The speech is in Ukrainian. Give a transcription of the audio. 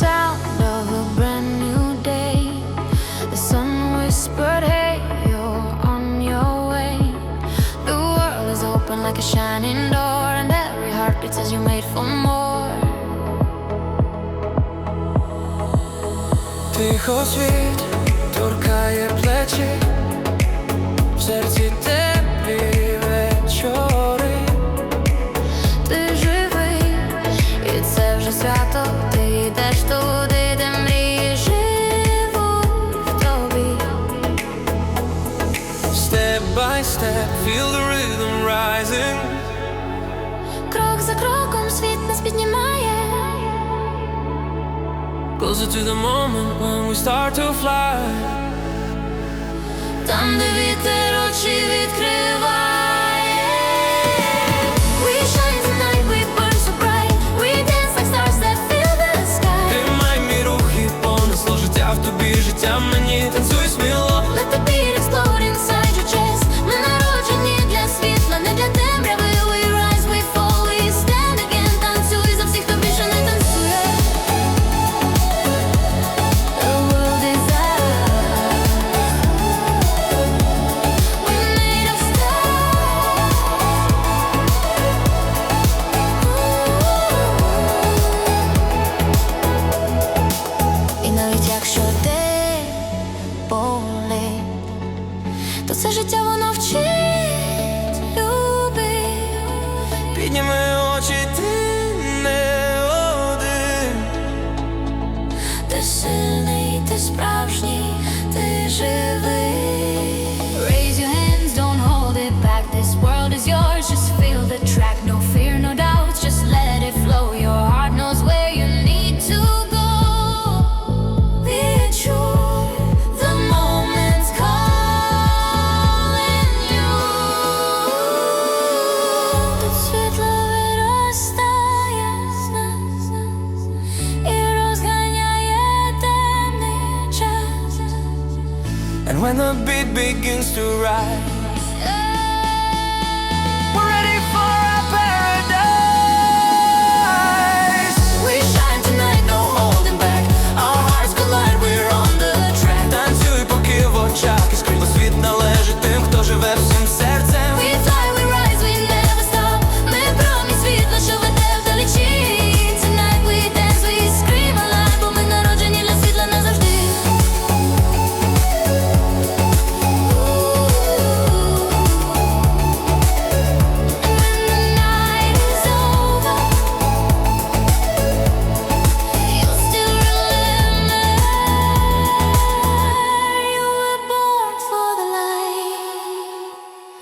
sound of a brand new day. The sun whispered, Hey, you're on your way. The world is open like a shining door, and every heartbeat says you're made for more. Тихо світ торкає плечі, в серці Step, feel the rhythm rising. Крок за кроком світ нас піднімає. Closer to the moment when we start to fly. Там, де вітер очі відкриває. We shine tonight, we burn життя воно вчить любить. Підніми очі, And when the beat begins to rise,